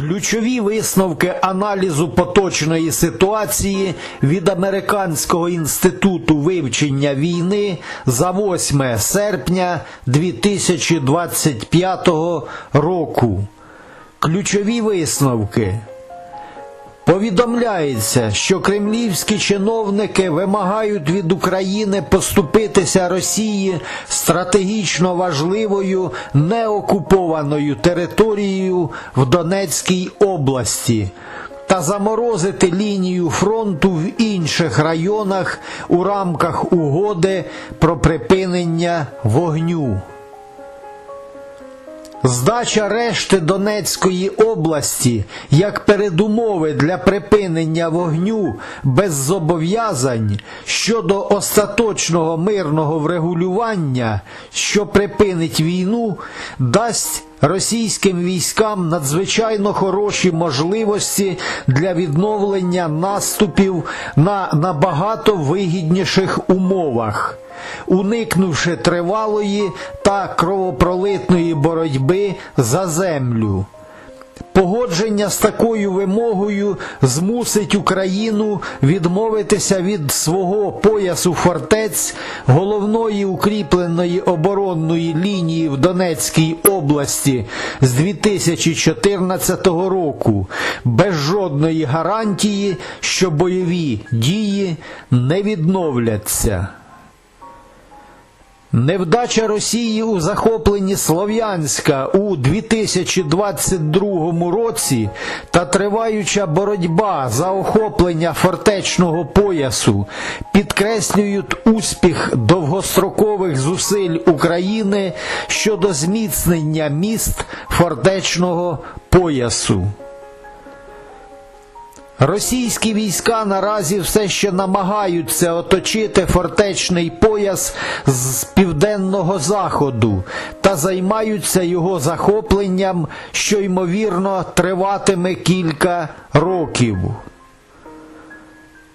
Ключові висновки аналізу поточної ситуації від Американського інституту вивчення війни за 8 серпня 2025 року. Ключові висновки. Повідомляється, що кремлівські чиновники вимагають від України поступитися Росії стратегічно важливою неокупованою територією в Донецькій області та заморозити лінію фронту в інших районах у рамках угоди про припинення вогню. Здача решти Донецької області як передумови для припинення вогню без зобов'язань щодо остаточного мирного врегулювання, що припинить війну, дасть російським військам надзвичайно хороші можливості для відновлення наступів на набагато вигідніших умовах уникнувши тривалої та кровопролитної боротьби за землю. Погодження з такою вимогою змусить Україну відмовитися від свого поясу фортець головної укріпленої оборонної лінії в Донецькій області з 2014 року без жодної гарантії, що бойові дії не відновляться. Невдача Росії у захопленні Слов'янська у 2022 році та триваюча боротьба за охоплення фортечного поясу підкреслюють успіх довгострокових зусиль України щодо зміцнення міст фортечного поясу. Російські війська наразі все ще намагаються оточити фортечний пояс з південного заходу та займаються його захопленням, що ймовірно триватиме кілька років.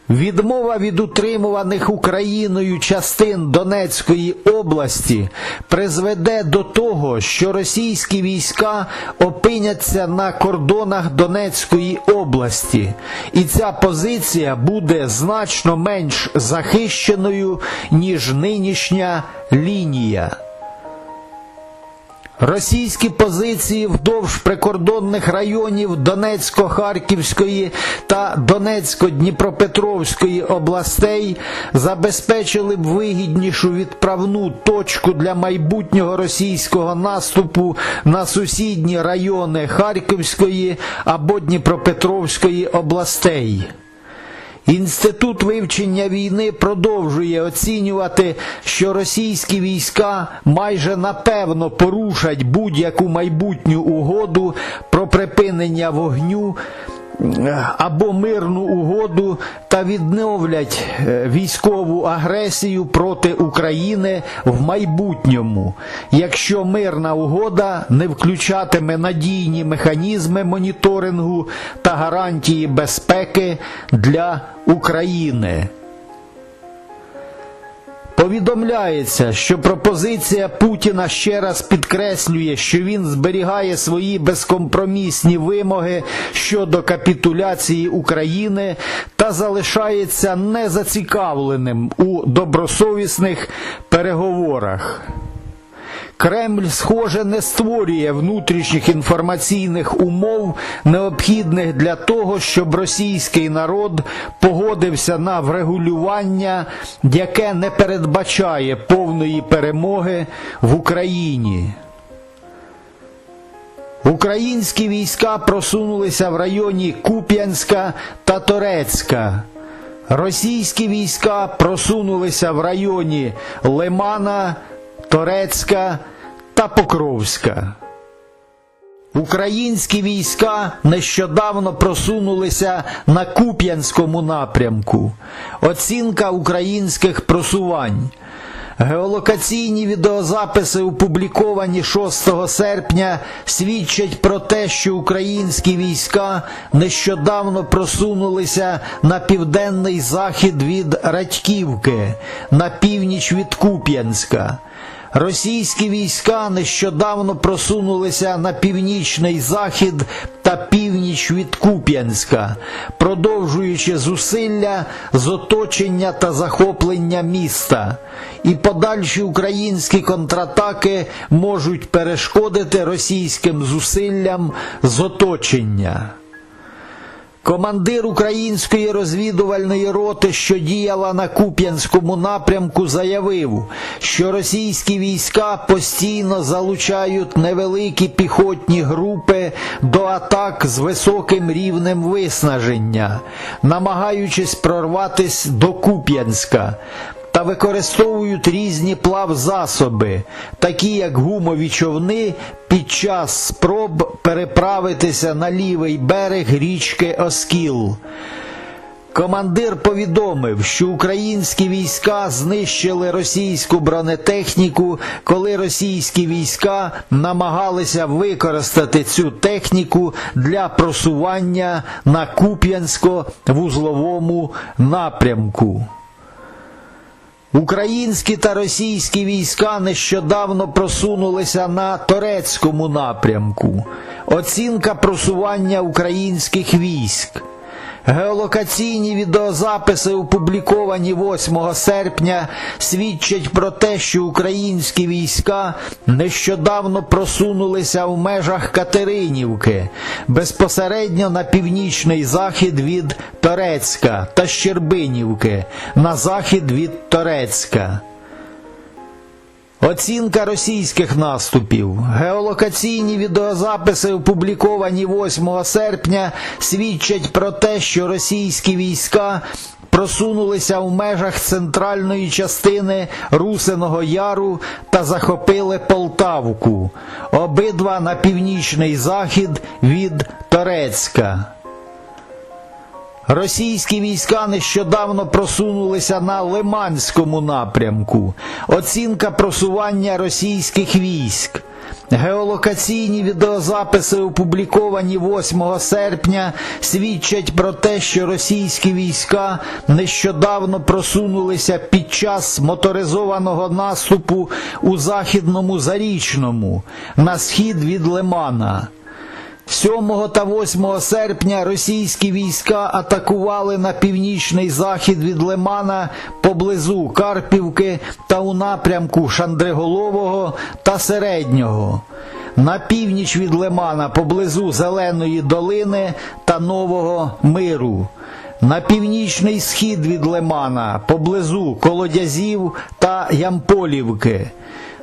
Відмова від утримуваних Україною частин Донецької області призведе до того, що російські війська опиняться на кордонах Донецької області, і ця позиція буде значно менш захищеною, ніж нинішня лінія. Російські позиції вдовж прикордонних районів Донецько-Харківської та Донецько-Дніпропетровської областей забезпечили б вигіднішу відправну точку для майбутнього російського наступу на сусідні райони Харківської або Дніпропетровської областей. Інститут вивчення війни продовжує оцінювати, що російські війська майже напевно порушать будь-яку майбутню угоду про припинення вогню або мирну угоду та відновлять е, військову агресію проти України в майбутньому, якщо мирна угода не включатиме надійні механізми моніторингу та гарантії безпеки для України. Повідомляється, що пропозиція Путіна ще раз підкреслює, що він зберігає свої безкомпромісні вимоги щодо капітуляції України та залишається незацікавленим у добросовісних переговорах. Кремль, схоже, не створює внутрішніх інформаційних умов, необхідних для того, щоб російський народ погодився на врегулювання, яке не передбачає повної перемоги в Україні. Українські війська просунулися в районі Куп'янська та Торецька. Російські війська просунулися в районі Лимана, Торецька та Покровська. Українські війська нещодавно просунулися на Куп'янському напрямку. Оцінка українських просувань. Геолокаційні відеозаписи, опубліковані 6 серпня, свідчать про те, що українські війська нещодавно просунулися на південний захід від Радьківки, на північ від Куп'янська. Російські війська нещодавно просунулися на північний захід та північ від Куп'янська, продовжуючи зусилля з оточення та захоплення міста. І подальші українські контратаки можуть перешкодити російським зусиллям з оточення. Командир української розвідувальної роти, що діяла на Куп'янському напрямку, заявив, що російські війська постійно залучають невеликі піхотні групи до атак з високим рівнем виснаження, намагаючись прорватися до Куп'янська. Та використовують різні плавзасоби, такі як гумові човни, під час спроб переправитися на лівий берег річки Оскіл. Командир повідомив, що українські війська знищили російську бронетехніку, коли російські війська намагалися використати цю техніку для просування на Куп'янсько-вузловому напрямку. Українські та російські війська нещодавно просунулися на турецькому напрямку. Оцінка просування українських військ. Геолокаційні відеозаписи, опубліковані 8 серпня, свідчать про те, що українські війська нещодавно просунулися в межах Катеринівки, безпосередньо на північний захід від Торецька та Щербинівки, на захід від Торецька. Оцінка російських наступів. Геолокаційні відеозаписи, опубліковані 8 серпня, свідчать про те, що російські війська просунулися в межах центральної частини Русиного Яру та захопили Полтавку, обидва на північний захід від Торецька. Російські війська нещодавно просунулися на Лиманському напрямку. Оцінка просування російських військ. Геолокаційні відеозаписи, опубліковані 8 серпня, свідчать про те, що російські війська нещодавно просунулися під час моторизованого наступу у Західному Зарічному на схід від Лимана. 7 та 8 серпня російські війська атакували на північний захід від Лимана поблизу Карпівки та у напрямку Шандриголового та Середнього. На північ від Лимана поблизу Зеленої долини та Нового Миру. На північний схід від Лимана поблизу Колодязів та Ямполівки.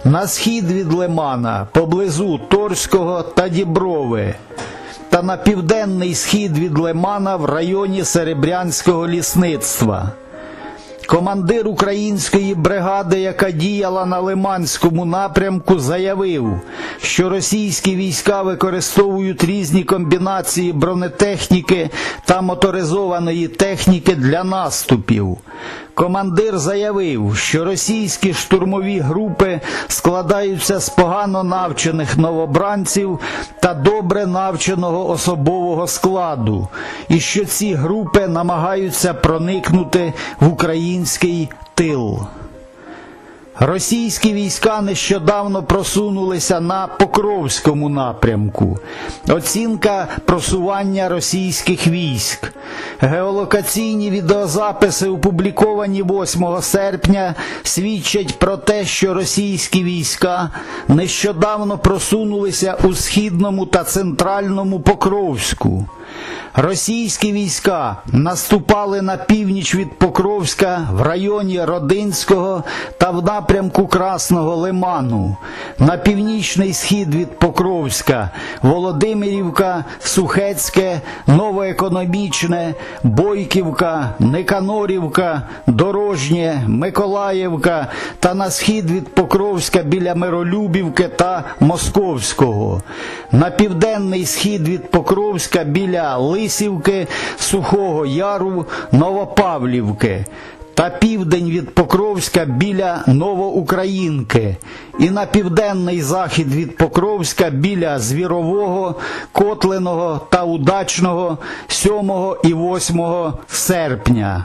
На схід від Лимана поблизу Торського та Діброви та на південний схід від Лимана в районі Серебрянського лісництва. Командир української бригади, яка діяла на Лиманському напрямку, заявив, що російські війська використовують різні комбінації бронетехніки та моторизованої техніки для наступів. Командир заявив, що російські штурмові групи складаються з погано навчених новобранців та добре навченого особового складу, і що ці групи намагаються проникнути в український тил. Російські війська нещодавно просунулися на Покровському напрямку. Оцінка просування російських військ. Геолокаційні відеозаписи, опубліковані 8 серпня, свідчать про те, що російські війська нещодавно просунулися у східному та центральному Покровську. Російські війська наступали на північ від Покровська в районі Родинського та в напрямку Красного Лиману, на північний схід від Покровська, Володимирівка, Сухецьке, Новоекономічне, Бойківка, Никанорівка, Дорожнє, Миколаївка та на схід від Покровська біля Миролюбівки та Московського, на південний схід від Покровська біля Лисівки, Сухого Яру, Новопавлівки та південь від Покровська біля Новоукраїнки, і на південний захід від Покровська біля Звірового, Котленого та Удачного 7 і 8 серпня.